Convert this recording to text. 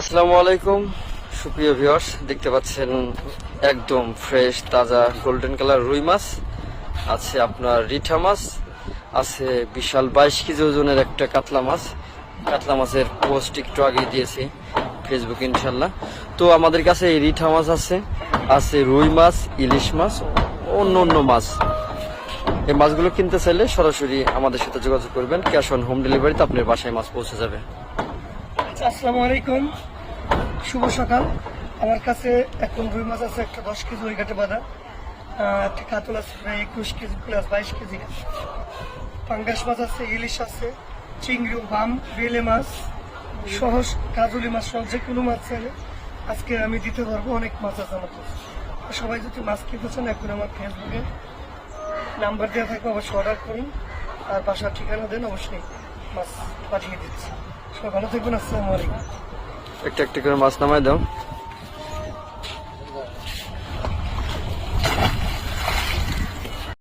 আসসালামু আলাইকুম। সুপ্রিয় ভিউয়ার্স দেখতে পাচ্ছেন একদম ফ্রেশ তাজা গোল্ডেন কালার রুই মাছ। আছে আপনার রিঠা মাছ, আছে বিশাল বাইশ কেজি ওজনের একটা কাতলা মাছ। কাতলা মাছের পোস্ট একটু আগে দিয়েছি ফেসবুক ইনশাল্লাহ তো আমাদের কাছে এই রিঠা মাছ আছে আছে রুই মাছ, ইলিশ মাছ, অন্য অন্য মাছ। এই মাছগুলো কিনতে চাইলে সরাসরি আমাদের সাথে যোগাযোগ করবেন। ক্যাশ অন হোম ডেলিভারিতে আপনার বাসায় মাছ পৌঁছে যাবে। আসসালামু আলাইকুম। শুভ সকাল। আমার কাছে এখন রুই মাছ আছে একটা দশ কেজি ওই ঘাটে বাঁধা একটা কাতল আছে প্রায় একুশ কেজি, প্লাস বাইশ কেজি। পাঙ্গাস মাছ আছে, ইলিশ আছে, চিংড়ি, বাম, বেলে মাছ সহ কাজলি মাছ সহ যে কোনো মাছ চাইলে আজকে আমি দিতে পারব, অনেক মাছ আছে আমার কাছে। সবাই যদি মাছ কিনতে চান, এখন আমার ফেসবুকে নাম্বার দেওয়া থাকবে, অবশ্যই অর্ডার করুন। আর বাসার ঠিকানা দেন অবশ্যই। মাছ পাঠিয়ে দিচ্ছি। সকালে থাকবেন আসসালামু আলাইকুম। একটা একটা করে মাছ নামাই দাও।